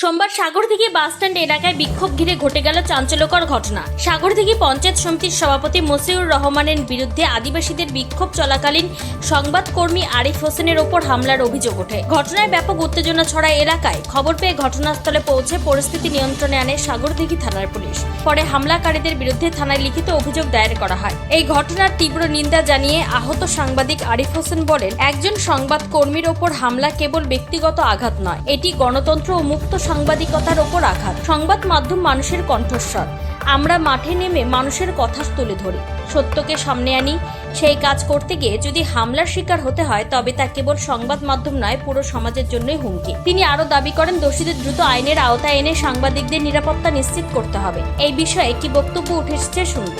সোমবার সাগরদিঘি বাসস্ট্যান্ড এলাকায় বিক্ষোভ ঘিরে ঘটে গেল চাঞ্চল্যকর ঘটনা। সাগরদিঘি পঞ্চায়েত সমিতির সভাপতি মসিউর রহমানের বিরুদ্ধে আদিবাসীদের বিক্ষোভ চলাকালীন সংবাদকর্মী আরিফ হোসেনের ওপর হামলার অভিযোগ ওঠে। ঘটনায় ব্যাপক উত্তেজনা ছড়ায় এলাকায়। খবর পেয়ে ঘটনাস্থলে পৌঁছে পরিস্থিতি নিয়ন্ত্রণে আনে সাগরদিঘি থানার পুলিশ। পরে হামলাকারীদের বিরুদ্ধে থানায় লিখিত অভিযোগ দায়ের করা হয়। এই ঘটনার তীব্র নিন্দা জানিয়ে আহত সাংবাদিক আরিফ হোসেন বলেন, একজন সংবাদকর্মীর ওপর হামলা কেবল ব্যক্তিগত আঘাত নয়, এটি গণতন্ত্র ও মুক্ত সাংবাদিকতার ওপর আঘাত। সংবাদ মাধ্যম মানুষের কণ্ঠস্বর। আমরা মাঠে নেমে মানুষের কথা তুলে ধরি। সত্যকে সামনে আনি, সেই কাজ করতে গিয়ে যদি হামলার শিকার হতে হয়, তবে তা কেবল সংবাদ মাধ্যম নয়, পুরো সমাজের জন্যই হুমকি। তিনি আরও দাবি করেন, দোষীদের দ্রুত আইনের আওতায় এনে সাংবাদিকদের নিরাপত্তা নিশ্চিত করতে হবে। এই বিষয়ে একটি বক্তব্য উঠে এসেছে শুনব।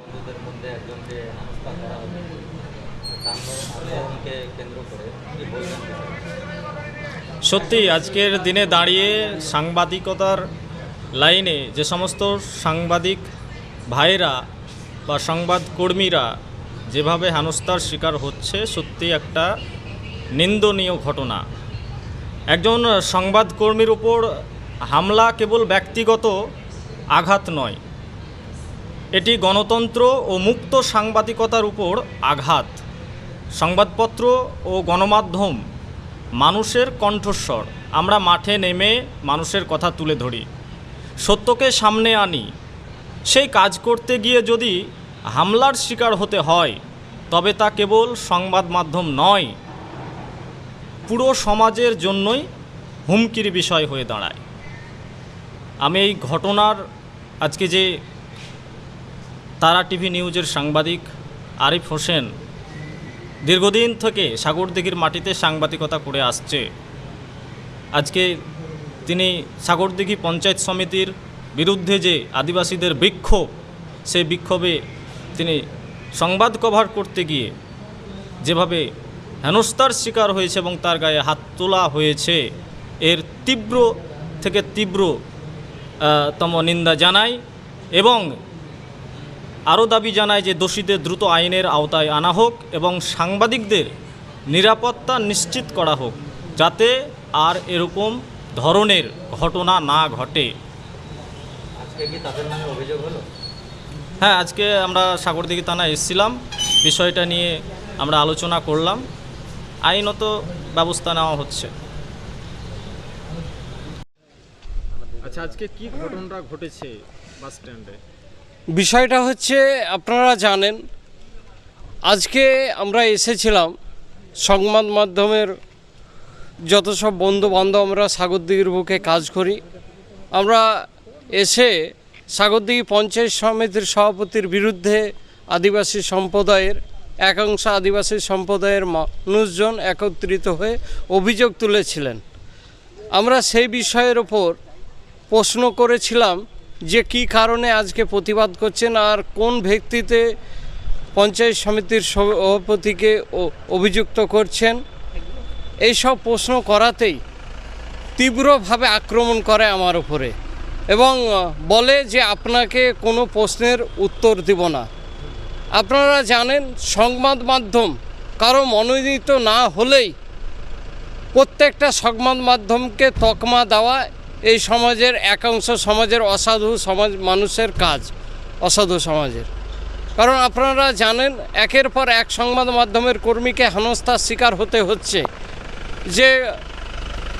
বন্ধুদের মধ্যে একজনকে হেনস্থা করা হবে তার আন্দোলনকে কেন্দ্র করে কি বলবেন সত্যি, আজকের দিনে দাঁড়িয়ে সাংবাদিকতার লাইনে যে সমস্ত সাংবাদিক ভাইরা বা সংবাদকর্মীরা যেভাবে হেনস্থার শিকার হচ্ছে, সত্যি একটা নিন্দনীয় ঘটনা। একজন সংবাদকর্মীর উপর হামলা কেবল ব্যক্তিগত আঘাত নয়, এটি গণতন্ত্র ও মুক্ত সাংবাদিকতার উপর আঘাত। সংবাদপত্র ও গণমাধ্যম মানুষের কণ্ঠস্বর। আমরা মাঠে নেমে মানুষের কথা তুলে ধরি। সত্যকে সামনে আনি। সেই কাজ করতে গিয়ে যদি হামলার শিকার হতে হয়, তবে তা কেবল সংবাদ মাধ্যম নয়, পুরো সমাজের জন্যই হুমকির বিষয় হয়ে দাঁড়ায়। আমি এই ঘটনার আজকে যে তারা টিভি নিউজের সাংবাদিক আরিফ হোসেন দীর্ঘদিন থেকে সাগরদিঘির মাটিতে সাংবাদিকতা করে আসছে। আজকে তিনি সাগরদিঘি পঞ্চায়েত সমিতির বিরুদ্ধে যে আদিবাসীদের বিক্ষোভ সেই বিক্ষোভে তিনি সংবাদ কভার করতে গিয়ে যেভাবে হেনস্থার শিকার হয়েছে এবং তার গায়ে হাত তোলা হয়েছে, এর তীব্র থেকে তীব্র তম নিন্দা জানাই এবং আরও দাবি জানায় যে দোষীদের দ্রুত আইনের আওতায় আনা হোক এবং সাংবাদিকদের নিরাপত্তা নিশ্চিত করা হোক যাতে আর এরকম ধরনের ঘটনা না ঘটে। আজকে কি তাদের নামে অভিযোগ হলো? হ্যাঁ আজকে আমরা সাগরদিঘি থানায় এসেছিলাম। বিষয়টা নিয়ে আমরা আলোচনা করলাম। আইনত ব্যবস্থা নেওয়া হচ্ছে। আচ্ছা আজকে কি ঘটনাটা ঘটেছে বাস স্ট্যান্ডে? বিষয়টা হচ্ছে, আপনারা জানেন, আজকে আমরা এসেছিলাম সংবাদ মাধ্যমের যত সব বন্ধু বান্ধব আমরা সাগরদিঘির বুকে কাজ করি। আমরা এসে সাগরদিঘি পঞ্চায়েত সমিতির সভাপতির বিরুদ্ধে আদিবাসী সম্প্রদায়ের, একাংশ আদিবাসী সম্প্রদায়ের মানুষজন একত্রিত হয়ে অভিযোগ তুলেছিলেন। আমরা সেই বিষয়ের ওপর প্রশ্ন করেছিলাম যে কি কারণে আজকে প্রতিবাদ করছেন আর কোন ভিত্তিতে পঞ্চায়েত সমিতির সভাপতিকে অভিযুক্ত করছেন, এইসব প্রশ্ন করাতেই তীব্রভাবে আক্রমণ করে আমার উপরে এবং বলে যে আপনাকে কোনো প্রশ্নের উত্তর দিব না। আপনারা জানেন, সংবাদ মাধ্যম কারও মনোনীত না হলেই প্রত্যেকটা সংবাদ মাধ্যমকে তকমা দেওয়া এই সমাজের একাংশ সমাজের অসাধু সমাজ মানুষের কাজ, অসাধু সমাজের। কারণ আপনারা জানেন, একের পর এক সংবাদ মাধ্যমের কর্মীকে হেনস্থার শিকার হতে হচ্ছে। যে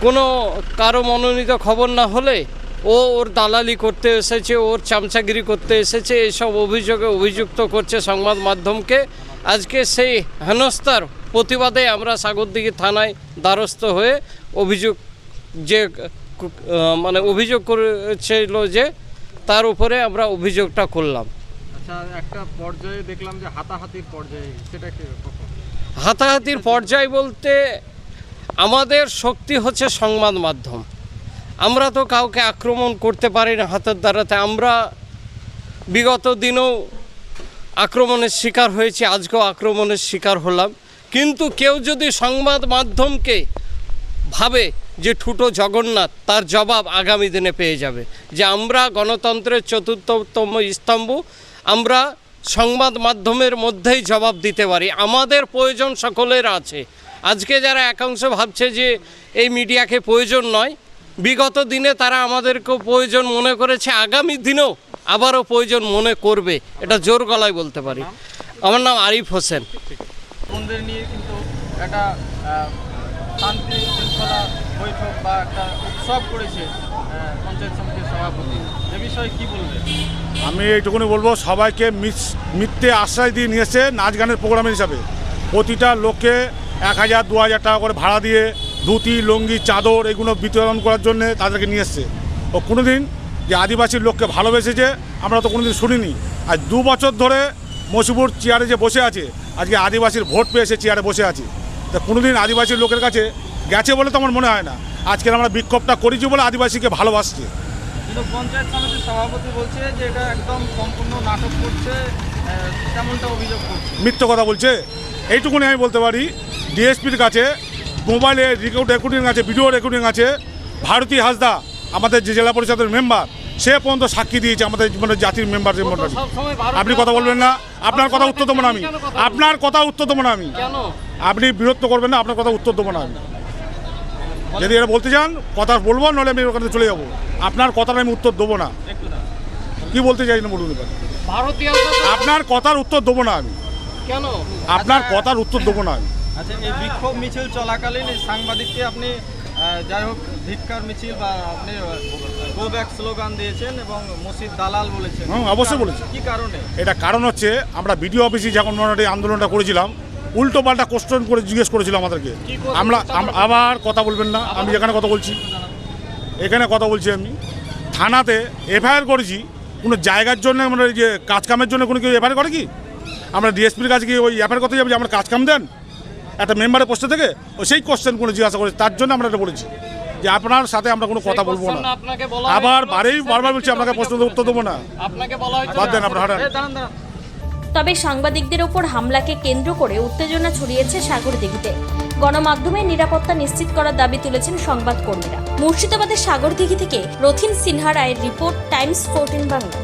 কোনো কারও মনোনীত খবর না হলে ও ওর দালালি করতে এসেছে, ওর চামচাগিরি করতে এসেছে এইসব অভিযোগে অভিযুক্ত করছে সংবাদ মাধ্যমকে। আজকে সেই হেনস্থার প্রতিবাদে আমরা সাগরদিঘি থানায় দ্বারস্থ হয়ে অভিযোগ যে মানে অভিযোগ করেছিল যে তার উপরে আমরা অভিযোগটা করলাম। আচ্ছা একটা পর্যায়ে দেখলাম যে হাতাহাতির পর্যায়ে সেটা কি হাতাহাতির পর্যায় বলতে আমাদের শক্তি হচ্ছে সংবাদ মাধ্যম। আমরা তো কাউকে আক্রমণ করতে পারি না হাতের দ্বারাতে। আমরা বিগত দিনেও আক্রমণের শিকার হয়েছি আজকেও আক্রমণের শিকার হলাম। কিন্তু কেউ যদি সংবাদ মাধ্যমকে ভাবে যে ঠুটো জগন্নাথ, তার জবাব আগামী দিনে পেয়ে যাবে। যে আমরা গণতন্ত্রের চতুর্থতম স্তম্ভ, আমরা সংবাদ মাধ্যমের মধ্যেই জবাব দিতে পারি। আমাদের প্রয়োজন সকলের আছে। আজকে যারা একাংশ ভাবছে যে এই মিডিয়াকে প্রয়োজন নয়, বিগত দিনে তারা আমাদেরকেও প্রয়োজন মনে করেছে, আগামী দিনেও আবারও প্রয়োজন মনে করবে। এটা জোর গলায় বলতে পারি। আমার নাম আরিফ হোসেন। নিয়ে কিন্তু একটা শান্তি শৃঙ্খলা বৈঠক বা একটা উৎসব করেছে পঞ্চায়েত সমিতির সভাপতি, এ বিষয়ে কি বলবেন আমি এইটুকুনি বলব, সবাইকে মিথ্যে আশ্রয় দিয়ে নিয়ে এসে নাচ গানের প্রোগ্রামের হিসাবে। প্রতিটা লোককে এক হাজার, দু হাজার টাকা করে ভাড়া দিয়ে ধুতি, লুঙ্গি, চাদর এগুলো বিতরণ করার জন্য তাদেরকে নিয়ে এসছে। ও কোনোদিন যে আদিবাসীর লোককে ভালোবেসেছে, আমরা তো কোনোদিন শুনিনি। আর দু বছর ধরে মসিবুর চেয়ারে যে বসে আছে, আজকে আদিবাসীর ভোট পেয়ে সে চেয়ারে বসে আছে। তা কোনোদিন আদিবাসীর লোকের কাছে গেছে বলে তো আমার মনে হয় না। আজকে আমরা বিক্ষোভটা করেছি বলে আদিবাসীকে ভালোবাসছে। কিন্তু পঞ্চায়েত সমিতির সভাপতি বলছে যে এটা একদম সম্পূর্ণ নাটক করছে তেমনটা অভিযোগ করছে। মিথ্যে কথা বলছে। এইটুকুনি আমি বলতে পারি ডিএসপির কাছে মোবাইলে রেকর্ড রেকর্ডিং আছে ভিডিও রেকর্ডিং আছে। ভারতী হাসদা আমাদের যে জেলা পরিষদের মেম্বার সে পর্যন্ত সাক্ষী দিয়েছে আমাদের মানে জাতির মেম্বার আপনি কথা বলবেন না। আপনার কথা উত্তর দেবো না আমি। আপনার কথা উত্তর দেবো না আমি। আপনি বিরক্ত করবেন না আপনার কথা উত্তর দেবো না আমি। যদি এটা বলতে চান কথা বলব নাহলে আমি ওখানে চলে যাব। আপনার কথার আমি উত্তর দেবো না। কি বলতে চাই না বলুন আপনার কথার উত্তর দেবো না আমি। কেন? আপনার কথার উত্তর দেবো না আমি। আচ্ছা এই বিক্ষোভ মিছিল চলাকালীন সাংবাদিককে আপনি যাই হোক ধিক্কার মিছিল বা আপনি গো ব্যাক স্লোগান দিয়েছেন এবং মসজিদ দালাল বলেছেন। হুম, অবশ্যই বলেছি। কি কারণে? এটা কারণ হচ্ছে আমরা বিডিও অফিসে যখন মোটামুটি আন্দোলনটা করেছিলাম উল্টো পাল্টা কোশ্চেন করে জিজ্ঞেস করেছিল আমাদেরকে। আমরা আবার কথা বলবেন না আমি এখানে কথা বলছি। এখানে কথা বলছি আমি। থানাতে এফআইআর করেছি। কোনো জায়গার জন্য মানে ওই যে কাজ কামের জন্য কোনো কেউ এফআইআর করে কি? আমরা ডিএসপির কাছে গিয়ে ওই এফআইআর করতে যাব যে আমরা কাজ কাম দেন? একটা মেম্বারের পোস্টে থেকে ওই সেই কোশ্চেন কোনো জিজ্ঞাসা করেছি। তার জন্য আমরা এটা বলেছি যে আপনার সাথে আমরা কোনো কথা বলব না। আবার বারেই বারবার বলছি আপনাকে প্রশ্নের উত্তর দেবো না। আপনাকে বলা হয়েছিল বাদ দেন আপনার তবে সাংবাদিকদের ওপর হামলাকে কেন্দ্র করে উত্তেজনা ছড়িয়েছে সাগরদিঘিতে গণমাধ্যমের নিরাপত্তা নিশ্চিত করার দাবি তুলেছেন সংবাদকর্মীরা। মুর্শিদাবাদের সাগরদিঘি থেকে রথিন সিনহা রায়ের রিপোর্ট, টাইমস ফোরটিন বাংলা।